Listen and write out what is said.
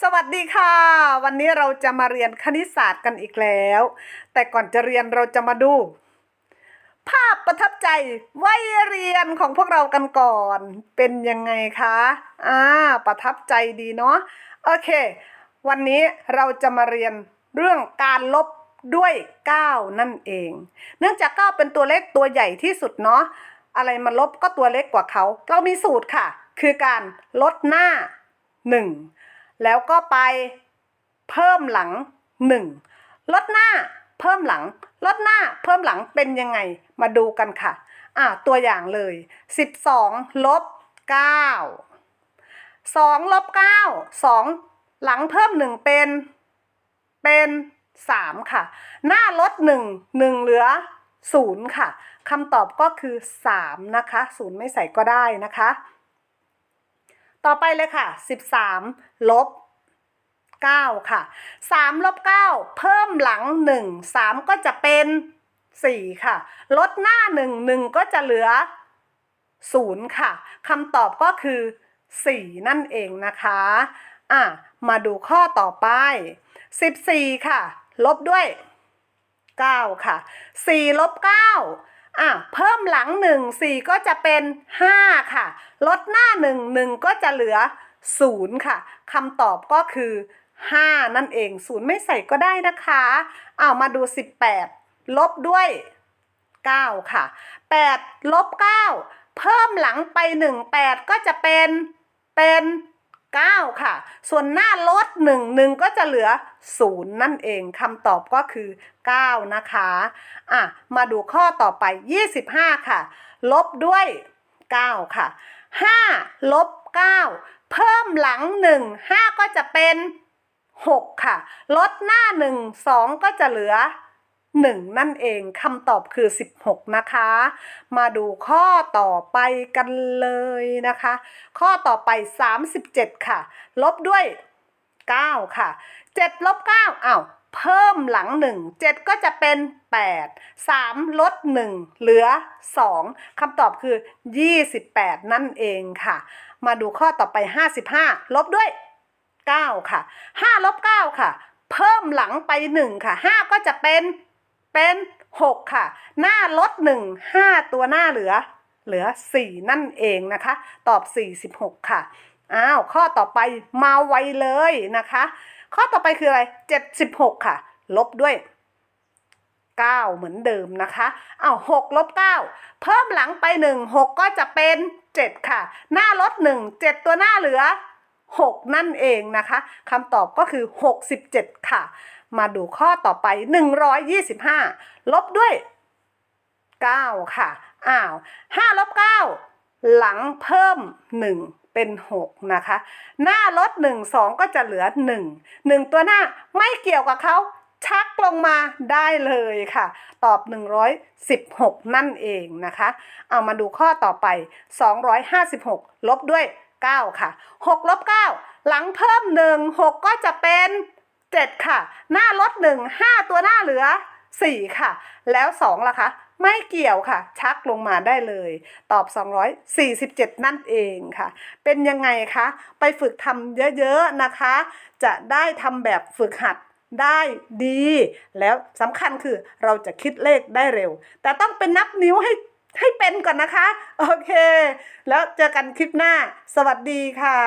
สวัสดีค่ะ วันนี้เราจะมาเรียนคณิตศาสตร์กันอีกแล้ว แต่ก่อนจะเรียนเราจะมาดู ภาพประทับใจวัยเรียนของพวกเรากันก่อน เป็นยังไงคะอ่าประทับใจดีเนาะโอเค วันนี้เราจะมาเรียนเรื่องการลบด้วย 9 นั่นเอง เนื่องจาก 9 เป็นตัวเลขตัวใหญ่ที่สุดเนาะอะไรมาลบก็ตัวเล็กกว่าเขา เรามีสูตรค่ะ คือการลดหน้า 1 แล้วก็ไปเพิ่มหลัง1ลดหน้าเพิ่มหลังลดหน้าเพิ่มหลังเป็นยังไงมาดูกันค่ะอ่าตัวอย่างเลย 12ลบ9 2ลบ9 2 หลังเพิ่ม 1 เป็น เป็นสามค่ะ หน้าลดหนึ่งหนึ่งเหลือศูนย์ค่ะคำตอบก็คือสามนะคะศูนย์ไม่ใส่ก็ได้นะคะ ต่อไปเลยค่ะสิบสามลบเก้าค่ะสามลบเก้าเพิ่มหลังหนึ่งสามก็จะเป็นสี่ค่ะ ลดหน้าหนึ่งหนึ่งก็จะเหลือศูนย์ค่ะคำตอบก็คือสี่นั่นเองนะคะอะมาดูข้อต่อไป 14 ค่ะ ลบด้วย 9 ค่ะ 4 ลบ 9 อะเพิ่มหลัง1 4ก็จะเป็น5ค่ะ ลดหน้า1 1ก็จะเหลือ0ค่ะคำตอบก็คือ5นั่นเอง0ไม่ใส่ก็ได้นะคะเอามาดู18ลบด้วย9ค่ะ8ลบ9เพิ่มหลังไป1 8ก็จะเป็นเป็น 9 ค่ะ ส่วนหน้าลด1 1ก็จะเหลือ 0 นั่นเองคำตอบก็คือ 9 นะคะอะมาดูข้อต่อไป 25 ค่ะ ลบด้วย 9 ค่ะ 5 ลบ 9 เพิ่มหลัง 1 5 ก็จะเป็น 6 ค่ะ ลดหน้า 1 2 ก็จะเหลือ 1 นั่นเองคำตอบคือ 16 นะคะ มาดูข้อต่อไปกันเลยนะคะ ข้อต่อไป 37 ค่ะ ลบด้วย 9 ค่ะ 7 ลบ 9อ้าวเพิ่มหลัง 1 7 ก็จะเป็น 8 3 ลด 1 เหลือ 2 คำตอบคือ 28 นั่นเองค่ะ มาดูข้อต่อไป 55 ลบด้วย 9 ค่ะ 5 ลบ 9 ค่ะ เพิ่มหลังไป 1 ค่ะ 5 ก็จะเป็น เป็น 6 ค่ะ หน้าลด 1 5 ตัวหน้าเหลือ เหลือ 4 นั่นเองนะคะ ตอบ 46 ค่ะ อ้าว ข้อต่อไปมาไวเลยนะคะ ข้อต่อไปคืออะไร 76 ค่ะ ลบด้วย 9 เหมือนเดิมนะคะอ้าว6ลบ 9 เพิ่มหลังไป 1 6 ก็จะเป็น 7 ค่ะ หน้าลด 1 7 ตัวหน้าเหลือ 6 นั่นเองนะคะคำตอบก็คือ 67 ค่ะ มาดูข้อต่อไป 125 ลบด้วย 9 ค่ะ อ้าว5ลบ9 หลังเพิ่ม 1 เป็น 6 นะคะ หน้าลด 1 2 ก็จะเหลือ 1 1 ตัวหน้าไม่เกี่ยวกับเขาชักลงมาได้เลยค่ะ ตอบ 116 นั่นเองนะคะ เอามาดูข้อต่อไป 256 ลบด้วย 9 ค่ะ 6 ลบ 9 หลังเพิ่ม 1 6 ก็จะเป็น 7 ค่ะ หน้าลด 1 5 ตัวหน้าเหลือ 4 ค่ะ แล้ว2ล่ะคะ ไม่เกี่ยวค่ะ ชักลงมาได้เลย ตอบ 247 นั่นเองค่ะ เป็นยังไงคะ ไปฝึกทำเยอะๆนะคะ จะได้ทำแบบฝึกหัดได้ดี แล้วสำคัญคือเราจะคิดเลขได้เร็ว แต่ต้องเป็นนับนิ้วให้ให้เป็นก่อนนะคะ โอเค แล้วเจอกันคลิปหน้า สวัสดีค่ะ